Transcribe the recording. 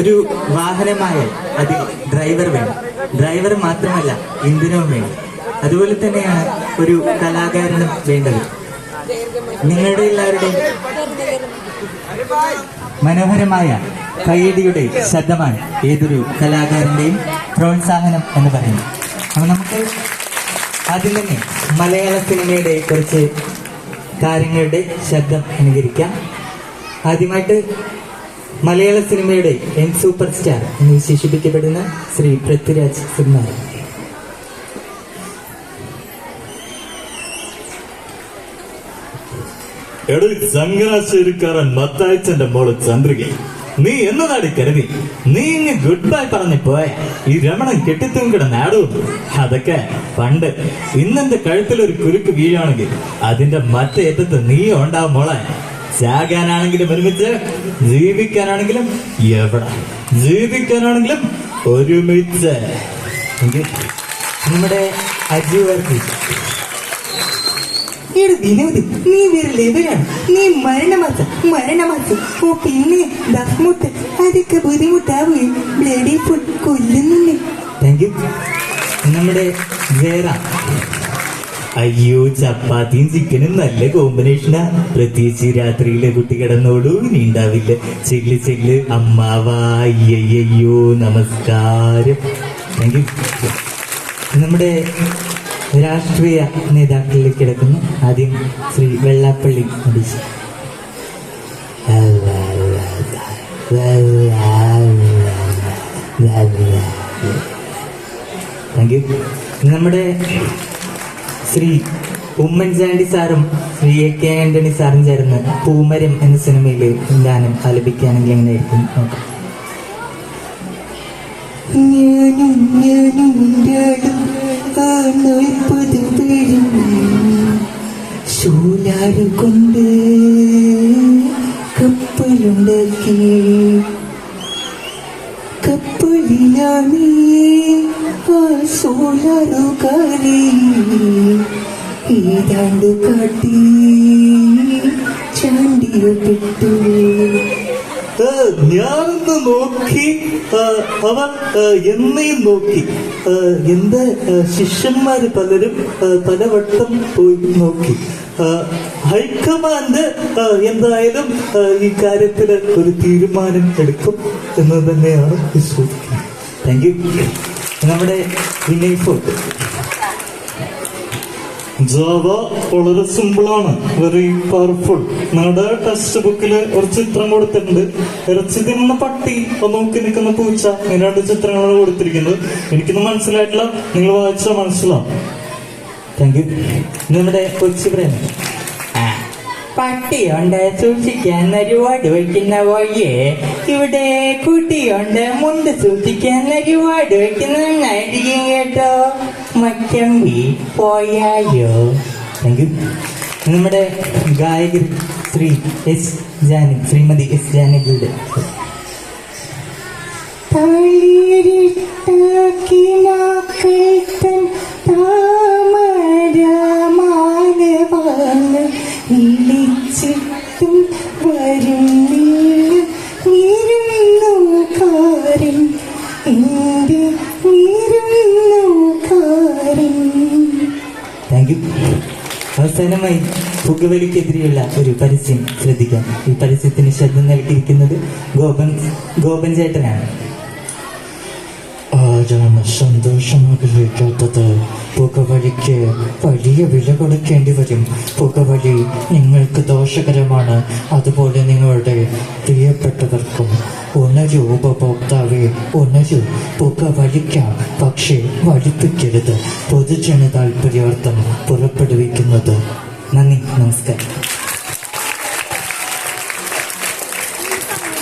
ഒരു വാഹനമായ അതിൽ ഡ്രൈവർ വേണം. ഡ്രൈവർ മാത്രമല്ല ഇന്ധനവും വേണം. അതുപോലെ തന്നെയാണ് ഒരു കലാകാരനും വേണ്ടത്. നിങ്ങളുടെ എല്ലാവരുടെയും മനോഹരമായ കയ്യടിയുടെ ശബ്ദമാണ് ഏതൊരു കലാകാരന്റെയും പ്രോത്സാഹനം എന്ന് പറയുന്നത്. അപ്പൊ നമുക്ക് അതിൽ തന്നെ മലയാള സിനിമയുടെ കുറച്ച് കാര്യങ്ങളുടെ ശബ്ദം അനുകരിക്കാം. ആദ്യമായിട്ട് മലയാള സിനിമയുടെ എൻ സൂപ്പർ സ്റ്റാർ എന്ന് വിശേഷിപ്പിക്കപ്പെടുന്ന ശ്രീ പൃഥ്വിരാജ് സിംഹാരം എടോ ചങ്ങനാശ്ശേരിക്കാരൻ മത്തായച്ചന്റെ മോൾ ചന്ദ്രിക നീ എന്നതാടി കരുതി? നീ ഇങ്ങ് ഗുഡ് ബൈ പറഞ്ഞു പോയ. ഈ രമണൻ കെട്ടിത്തൂങ്കിട നാടും. അതൊക്കെ പണ്ട് ഇന്നെന്റെ കഴുത്തിൽ ഒരു കുരുക്ക് വീഴാണെങ്കിൽ അതിന്റെ മറ്റേ അറ്റത്ത് നീ ഉണ്ടാവും മോളെ. ചാകാനാണെങ്കിലും ഒരുമിച്ച് ജീവിക്കാനാണെങ്കിലും എവിടെ? ജീവിക്കാനാണെങ്കിലും ഒരുമിച്ച്. നമ്മുടെ അജീവർത്തി നീ നീ ബുദ്ധിമുട്ടാവുകയും ബ്ലഡി നമ്മുടെ ജയറാം. അയ്യോ ചപ്പാത്തിയും ചിക്കനും നല്ല കോമ്പിനേഷനാ പ്രത്യേകിച്ച് രാത്രിയിലെ കുട്ടി കിടന്നോളൂ ഇനി ഉണ്ടാവില്ല ചെല്ല് ചെല്ല് അമ്മാവാ നമസ്കാരം. താങ്ക് യു നമ്മുടെ രാഷ്ട്രീയ നേതാക്കളിലേക്ക് കിടക്കുന്നു ആദ്യം ശ്രീ വെള്ളാപ്പള്ളി താങ്ക് യു നമ്മുടെ ശ്രീ ഉമ്മൻചാണ്ടി സാറും ശ്രീ എ കെ ആന്റണി സാറും ചേർന്ന് പൂമരം എന്ന സിനിമയിലെ ഗാനം ആലപിക്കുകയാണെങ്കിൽ എങ്ങനെയായിരിക്കും? ഞാനും ഞാനും പേരും കൊണ്ട് കപ്പലുണ്ടാക്കി. കാട്ടി ചാണ്ടിയപ്പെട്ടു ആ, ഞാനൊന്ന് നോക്കി അവ എന്നെയും നോക്കി. എന്റെ ശിഷ്യന്മാര് പലരും പലവട്ടം പോയി നോക്കി. ഹൈക്കമാൻഡ് എന്തായാലും ഈ കാര്യത്തിൽ ഒരു തീരുമാനം എടുക്കും എന്ന് തന്നെയാണ് താങ്ക് യു നമ്മുടെ വിനയ് ഫോർട്ട് ജാവ വളരെ സിമ്പിൾ ആണ്. വെരി പവർഫുൾ നിങ്ങളുടെ ടെക്സ്റ്റ് ബുക്കിൽ ഒരു ചിത്രം കൊടുത്തിട്ടുണ്ട്. ഇറച്ചി തിന്നുന്ന പട്ടി നോക്കി നിൽക്കുന്ന പൂച്ച ഇങ്ങനെ രണ്ട് ചിത്രങ്ങളാണ് കൊടുത്തിരിക്കുന്നത്. എനിക്കൊന്നും മനസ്സിലായിട്ടില്ല. നിങ്ങൾ വായിച്ചാൽ മനസ്സിലാവും. താങ്ക് യു നമ്മുടെ കൊച്ചു പ്രേമ പട്ടിയുണ്ട് സൂക്ഷിക്കാൻ ഒരുപാട് വയ്ക്കുന്ന വയ്യെ ഇവിടെ കുട്ടിയുണ്ട് മുണ്ട് സൂക്ഷിക്കാൻ ഒരുപാട് വയ്ക്കുന്ന നന്നായിരിക്കും കേട്ടോ. മറ്റമ്പി പോയായോ? താങ്ക് യു നമ്മുടെ ഗായകൻ ശ്രീ എസ് ജാനി ശ്രീമതി എസ് ജാനകിയുടെ. അവസാനമായി പുകവലിക്കെതിരെയുള്ള ഒരു പരസ്യം ശ്രദ്ധിക്കാം. ഈ പരസ്യത്തിന് ശബ്ദം നൽകിയിരിക്കുന്നത് ഗോപൻ ഗോപൻ ചേട്ടനാണ്. ആരാണ് സന്തോഷമാഗ്രഹിക്കാത്തത് പുകവലിക്ക് വലിയ വില കൊടുക്കേണ്ടി വരും. പുകവലി നിങ്ങൾക്ക് ദോഷകരമാണ്. അതുപോലെ നിങ്ങളുടെ പ്രിയപ്പെട്ടവർക്കും ഉണരു ഉപഭോക്താവെ ഉണരു പുകവലിക്കാം. പക്ഷേ വലിപ്പിക്കരുത്. പൊതുജന താല്പര്യാർത്ഥം പുറപ്പെടുവിക്കുന്നത്. നന്ദി നമസ്കാരം.